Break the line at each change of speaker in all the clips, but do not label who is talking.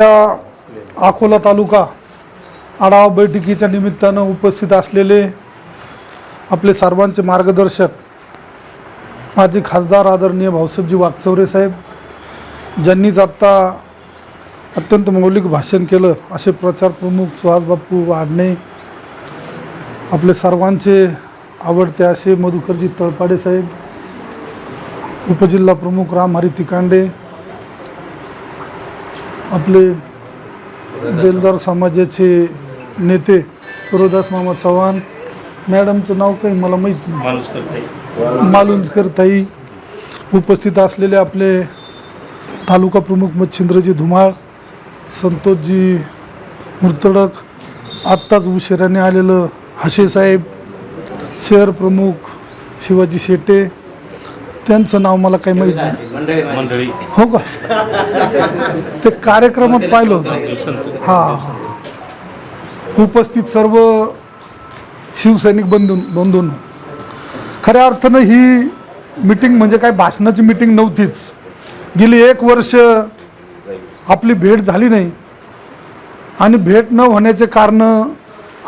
या अकोला तालुका आढावा बैठकीच्या निमित्तानं उपस्थित असलेले आपले सर्वांचे मार्गदर्शक माझे खासदार आदरणीय भाऊसाहेबजी वागचौरे साहेब ज्यांनीच आत्ता अत्यंत मौलिक भाषण केलं असे प्रचार प्रमुख सुहास वाढणे आपले सर्वांचे आवडते असे मधुकरजी तळपाडे साहेब उपजिल्हा प्रमुख राम हरी तिकांडे आपले बेलदार समाजाचे नेते गुरुदास मामा चव्हाण मॅडमचं नाव काही मला माहीत नाही. मालुंजकर ताई उपस्थित असलेले आपले तालुका प्रमुख मच्छिंद्रजी धुमाळ संतोषजी मुर्तडक आत्ताच उशिराने आलेलं हशे साहेब शहर प्रमुख शिवाजी शेटे त्यांचं नाव मला काही माहीत नाही.
मंडळी.
हो का? ते कार्यक्रमात पाहिलं होतं. हा. उपस्थित सर्व शिवसैनिक बंधू बंधूंनो. खऱ्या अर्थानं ही मीटिंग म्हणजे काय? भाषणाची मीटिंग नव्हतीच. गेली एक वर्ष आपली भेट झाली नाही. आणि भेट न होण्याचे कारण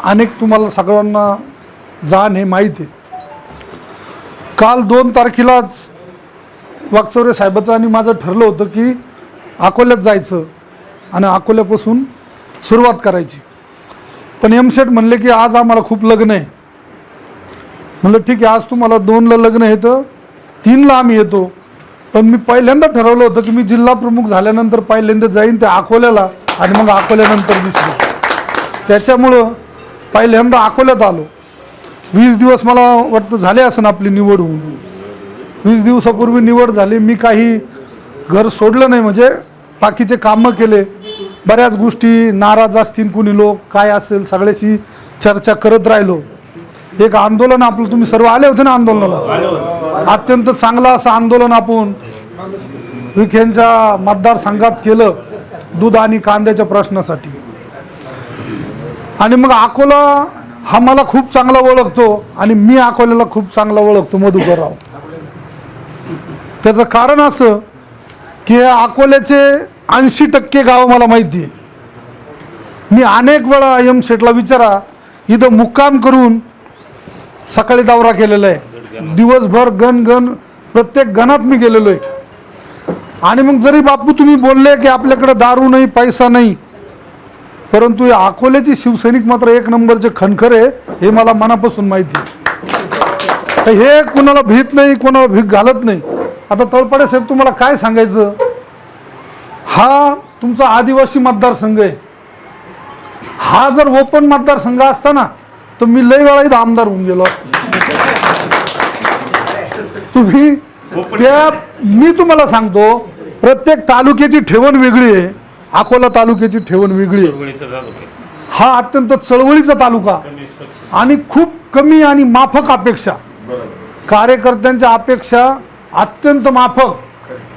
अनेक तुम्हाला सगळ्यांना जाण हे माहीत आहे. काल दोन तारखेलाच वागचौरे साहेबाचं आणि माझं ठरलं होतं की अकोल्यात जायचं आणि अकोल्यापासून सुरुवात करायची. पण एमसेट म्हणले की आज आम्हाला खूप लग्न आहे. म्हणलं ठीक आहे आज तुम्हाला दोनला लग्न येतं तीनला आम्ही येतो. पण मी पहिल्यांदा ठरवलं होतं की मी जिल्हा प्रमुख झाल्यानंतर पहिल्यांदा जाईन ते अकोल्याला आणि मग अकोल्यानंतर दुसरं. त्याच्यामुळं पहिल्यांदा अकोल्यात आलो. वीस दिवस मला वाटतं झाले असं आपली निवड होऊन. वीस दिवसापूर्वी निवड झाली. मी काही घर सोडलं नाही म्हणजे बाकीचे कामं केले. बऱ्याच गोष्टी नाराज असतील कुणी लोक काय असेल सगळ्याशी चर्चा करत राहिलो. एक आंदोलन आपलं तुम्ही सर्व आले होते ना आंदोलनाला? अत्यंत चांगलं असं आंदोलन आपण विखेंच्या मतदारसंघात केलं दूध आणि कांद्याच्या प्रश्नासाठी. आणि मग अकोला हा मला खूप चांगला ओळखतो आणि मी अकोल्याला खूप चांगला ओळखतो मधुकरराव. त्याचं कारण असं की अकोल्याचे ऐंशी टक्के गाव मला माहिती आहे. मी अनेक वेळा एम शेटला विचारा इथं मुक्काम करून सकाळी दौरा केलेला आहे. दिवसभर गण गण प्रत्येक गणात मी गेलेलो आहे. आणि मग जरी बापू तुम्ही बोलले की आपल्याकडे दारू नाही पैसा नाही परंतु या अकोल्याची शिवसैनिक मात्र एक नंबरचे खनखर आहे हे मला मनापासून माहिती आहे. हे कोणाला भीत नाही कोणाला भीक घालत नाही. आता तळपाडे साहेब तुम्हाला काय सांगायचं? हा तुमचा आदिवासी मतदारसंघ आहे. हा जर ओपन मतदारसंघ असता ना तर मी लय वेळा इथं आमदार होऊन गेलो. तुम्ही त्या मी तुम्हाला सांगतो प्रत्येक तालुक्याची ठेवण वेगळी आहे. अकोला तालुक्याची ठेवण वेगळी आहे. हा अत्यंत चळवळीचा तालुका. आणि खूप कमी आणि माफक अपेक्षा. कार्यकर्त्यांच्या अपेक्षा अत्यंत माफक.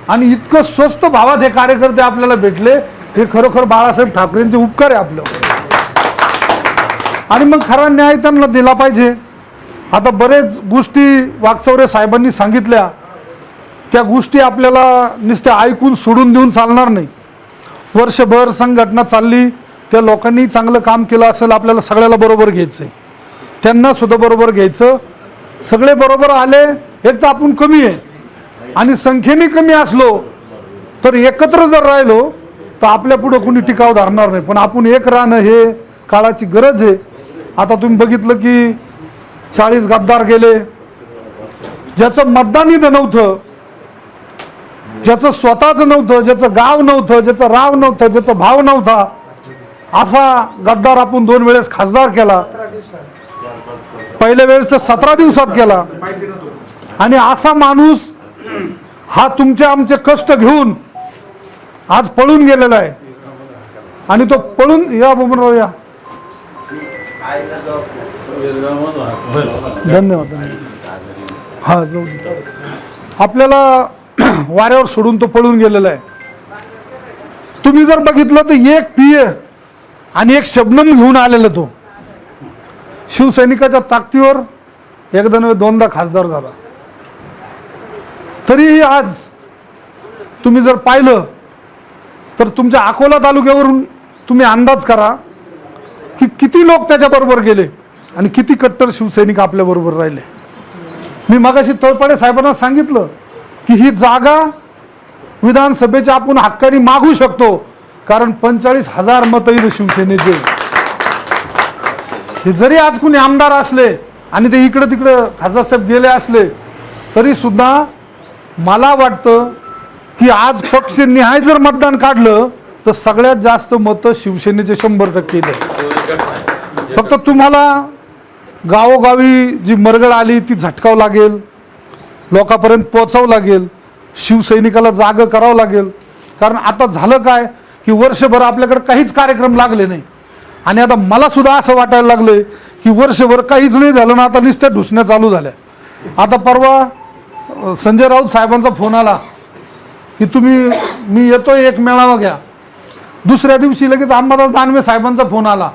आणि इतकं स्वस्त भावात हे कार्यकर्ते आपल्याला भेटले हे खरोखर बाळासाहेब ठाकरेंचे उपकार आहे आपलं. आणि मग खरा न्याय त्यांना दिला पाहिजे. आता बरेच गोष्टी वागचौरे साहेबांनी सांगितल्या. त्या गोष्टी आपल्याला नुसत्या ऐकून सोडून देऊन चालणार नाही. वर्षभर संघटना चालली त्या लोकांनी चांगलं काम केलं असेल आपल्याला सगळ्याला बरोबर घ्यायचं आहे त्यांना सुद्धा बरोबर घ्यायचं. सगळे बरोबर आले एक तर आपण कमी आहे. आणि संख्येने कमी असलो तर एकत्र जर राहिलो तर आपल्या पुढं कोणी टिकाव धरणार नाही. पण आपण एक राहणं हे काळाची गरज आहे. आता तुम्ही बघितलं की चाळीस गद्दार गेले. ज्याचं मतदान नव्हतं ज्याचं स्वतःचं नव्हतं ज्याचं गाव नव्हतं ज्याचं राव नव्हतं ज्याचा भाव नव्हता असा गद्दार आपण दोन वेळेस खासदार केला. पहिल्या वेळेस तर सतरा दिवसात केला. आणि असा माणूस हा तुमचे आमचे कष्ट घेऊन आज पळून गेलेला आहे. आणि तो पळून या बबनराव या. धन्यवाद हा जाऊ आपल्याला वाऱ्यावर सोडून तो पळून गेलेला आहे. तुम्ही जर बघितलं तर एक पिय आणि एक शबनम घेऊन आलेला तो. शिवसैनिकाच्या ताकदीवर एकदा नव्हे दोनदा खासदार झाला. तरीही आज तुम्ही जर पाहिलं तर तुमच्या अकोला तालुक्यावरून तुम्ही अंदाज करा की किती लोक त्याच्याबरोबर गेले आणि किती कट्टर शिवसैनिक आपल्याबरोबर राहिले. मी मगाशी तळपाडे साहेबांना सांगितलं की ही जागा विधानसभेच्या आपण हक्काने मागू शकतो कारण पंचेचाळीस हजार मतं इथं शिवसेनेचे हे जरी आज कुणी आमदार असले आणि ते इकडं तिकडं खासदार साहेब गेले असले तरी सुद्धा मला वाटतं की आज पक्ष निहाय जर मतदान काढलं तर सगळ्यात जास्त मतं शिवसेनेचे शंभर टक्के येईल फक्त तुम्हाला गावोगावी जी मरगळ आली ती झटकावं लागेल लोकांपर्यंत पोचावं लागेल शिवसैनिकाला जागं करावं लागेल. कारण आता झालं काय की वर्षभर आपल्याकडे काहीच कार्यक्रम लागले नाही. आणि आता मला सुद्धा असं वाटायला लागलं की वर्षभर काहीच नाही झालं ना आता नुसत्या ढुसण्या चालू झाल्या. आता परवा संजय राऊत साहेबांचा फोन आला की तुम्ही मी येतोय एक मेळावा घ्या. दुसऱ्या दिवशी लगेच अंबादास दानवे साहेबांचा फोन आला.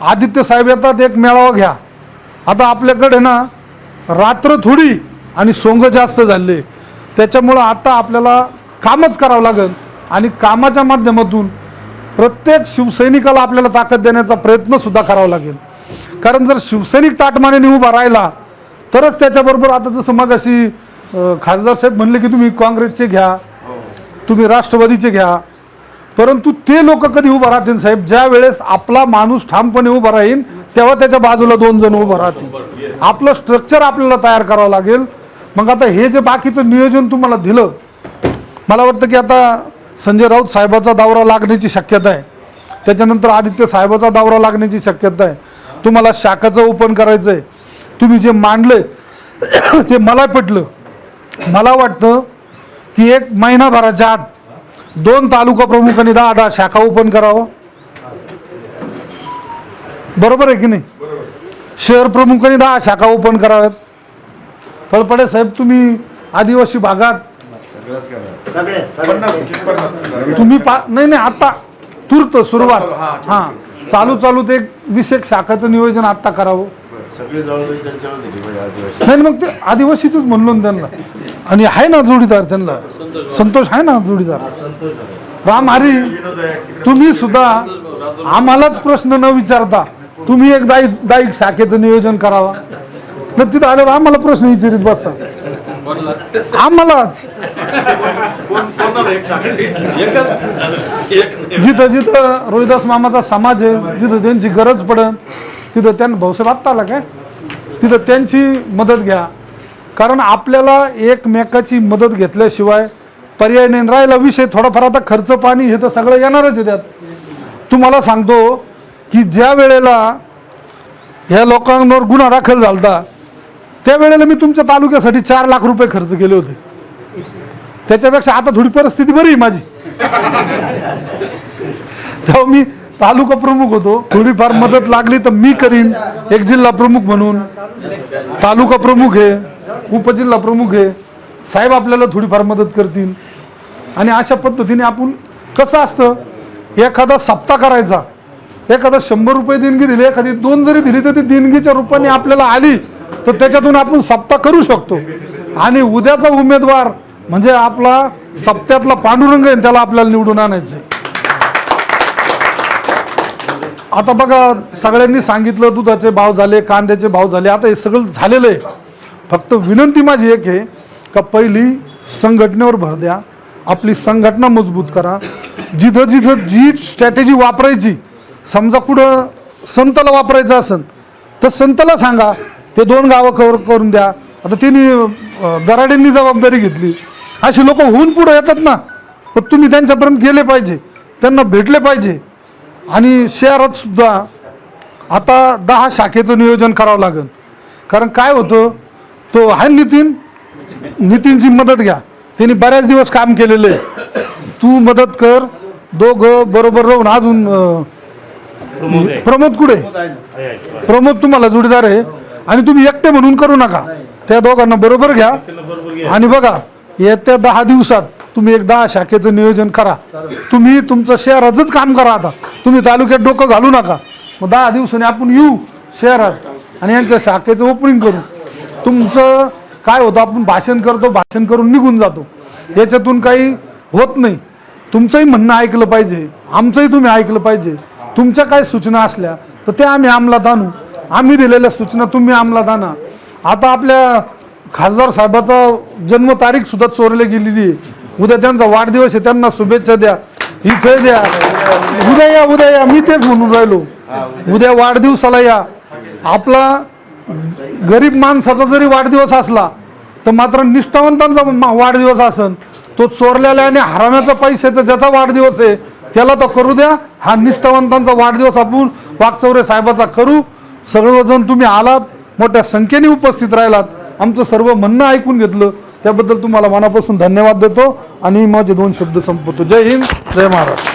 आदित्य साहेब येतात एक मेळावा घ्या. आता आपल्याकडे ना रात्र थोडी आणि सोंग जास्त झाले. त्याच्यामुळं आता आपल्याला कामच करावं लागेल. आणि कामाच्या माध्यमातून प्रत्येक शिवसैनिकाला आपल्याला ताकद देण्याचा प्रयत्नसुद्धा करावा लागेल. कारण जर शिवसैनिक ताटमानेने उभा राहिला तरच त्याच्याबरोबर आता जसं मग अशी खासदार साहेब म्हणले की तुम्ही काँग्रेसचे घ्या तुम्ही राष्ट्रवादीचे घ्या. परंतु ते लोक कधी उभं राहतील साहेब? ज्या वेळेस आपला माणूस ठामपणे उभा राहील तेव्हा त्याच्या बाजूला दोन जण उभं राहतील. आपलं स्ट्रक्चर आपल्याला तयार करावं लागेल. मग आता हे जे बाकीचं नियोजन तुम्हाला दिलं मला वाटतं की आता संजय राऊत साहेबाचा दौरा लागण्याची शक्यता आहे. त्याच्यानंतर आदित्य साहेबाचा दौरा लागण्याची शक्यता आहे. तुम्हाला शाखाचं ओपन करायचं आहे तुम्ही जे मांडले ते मला पटलं. मला वाटतं की एक महिनाभराच्या आत दोन तालुका प्रमुखांनी दहा दहा शाखा ओपन करावं. बरोबर आहे की नाही? शहर प्रमुखांनी दहा शाखा ओपन कराव्यात. तळपडे साहेब तुम्ही आदिवासी भागात तुम्ही पा नाही नाही आता तूर्त सुरुवात. हा चालू चालू ते एक वीस एक शाखाचं नियोजन आता करावं. नाही मग ते आदिवासीच म्हणलो ना त्यांना. आणि आहे ना जोडीदार त्यांना? संतोष आहे ना जोडीदार? राम हरी तुम्ही सुद्धा आम्हालाच प्रश्न न विचारता तुम्ही एक दाई दाईक शाखेचं नियोजन करावा. न तिथं आल्यावर आम्हाला प्रश्न विचारित बसतात. आम्हालाच. जिथं जिथं रोहिदास मामाचा समाज आहे जिथं त्यांची गरज पडन तिथं त्यांना भाऊसाहेब आत्ता आला काय? तिथं त्यांची मदत घ्या. कारण आपल्याला एकमेकाची मदत घेतल्याशिवाय पर्याय नाही. राहिला विषय थोडाफार आता खर्च पाणी हे तर सगळं येणारच आहे त्यात. तुम्हाला सांगतो की ज्या वेळेला ह्या लोकांवर गुन्हा दाखल झाला त्यावेळेला मी तुमच्या तालुक्यासाठी चार लाख रुपये खर्च केले होते. त्याच्यापेक्षा आता थोडी परिस्थिती बरी आहे माझी. तेव्हा मी तालुका प्रमुख होतो. थोडीफार मदत लागली तर मी करीन. एक जिल्हा प्रमुख म्हणून. तालुका प्रमुख आहे. उपजिल्हा प्रमुख आहे. साहेब आपल्याला थोडीफार मदत करतील. आणि अशा पद्धतीने आपण कसं असतं एखादा सप्ताह करायचा एखादा शंभर रुपये देणगी दिली एखादी दोन जरी दिली तर ती देणगीच्या रूपाने आपल्याला आली तर त्याच्यातून आपण सप्ताह करू शकतो. आणि उद्याचा उमेदवार म्हणजे आपला सप्त्यातला पांडुरंग आहे त्याला आपल्याला निवडून आणायचं आता बघा सगळ्यांनी सांगितलं दुधाचे भाव झाले कांद्याचे भाव झाले आता हे सगळं झालेलं आहे. फक्त विनंती माझी एक आहे का पहिली संघटनेवर भर द्या. आपली संघटना मजबूत करा. जिथं जिथं जी स्ट्रॅटेजी वापरायची समजा कुठं संतला वापरायचं असेल तर संतला सांगा. ते दोन गावं कवर करून द्या. आता तिने दराडेंनी जबाबदारी घेतली. अशी लोक होऊन पुढं येतात ना. पण तुम्ही त्यांच्यापर्यंत गेले पाहिजे. त्यांना भेटले पाहिजे. आणि शहरात सुद्धा आता दहा शाखेचं नियोजन करावं लागेल. कारण काय होतं? तो आहे नितीन. नितीनची मदत घ्या. त्यांनी बऱ्याच दिवस काम केलेलं. आहे तू मदत कर. दोघं बरोबर राहून अजून प्रमोद कुठे? प्रमोद तुम्हाला जोडीदार आहे. आणि तुम्ही एकटे म्हणून करू नका. त्या दोघांना बरोबर घ्या. आणि बघा येत्या दहा दिवसात तुम्ही एक दहा शाखेचं नियोजन करा. तुम्ही तुमचं शहराचंच काम करा आता. तुम्ही तालुक्यात डोकं घालू नका. मग दहा दिवसांनी आपण येऊ शहरात आणि यांच्या शाखेचं ओपनिंग करू. तुमचं काय होतं आपण भाषण करतो भाषण करून निघून जातो. याच्यातून काही होत नाही. तुमचंही म्हणणं ऐकलं पाहिजे. आमचंही तुम्ही ऐकलं पाहिजे. तुमच्या काय सूचना असल्या तर त्या आम्ही अंमलात आणू. आम्ही दिलेल्या सूचना तुम्ही अंमलात आणा. आता आपल्या खासदार साहेबाचा जन्मतारीखसुद्धा सुद्धा चोरली गेलेली आहे. उद्या त्यांचा वाढदिवस आहे त्यांना शुभेच्छा द्या. इथे द्या. उद्या या उद्या या. मी तेच म्हणून राहिलो. उद्या वाढदिवसाला या. आपला गरीब माणसाचा जरी वाढदिवस असला तर मात्र निष्ठावंतांचा मा- वाढदिवस असन. तो चोरलेल्या आणि हराम्याचा पैशाचा ज्याचा वाढदिवस आहे त्याला तर करू द्या. हा निष्ठावंतांचा वाढदिवस आपण वाकचौरे साहेबाचा करू. सगळेजण तुम्ही आलात मोठ्या संख्येने उपस्थित राहिलात. आमचं सर्व म्हणणं ऐकून घेतलं. त्याबद्दल तुम्हाला मनापासून धन्यवाद देतो. आणि माझे दोन शब्द संपवतो. जय हिंद जय महाराष्ट्र.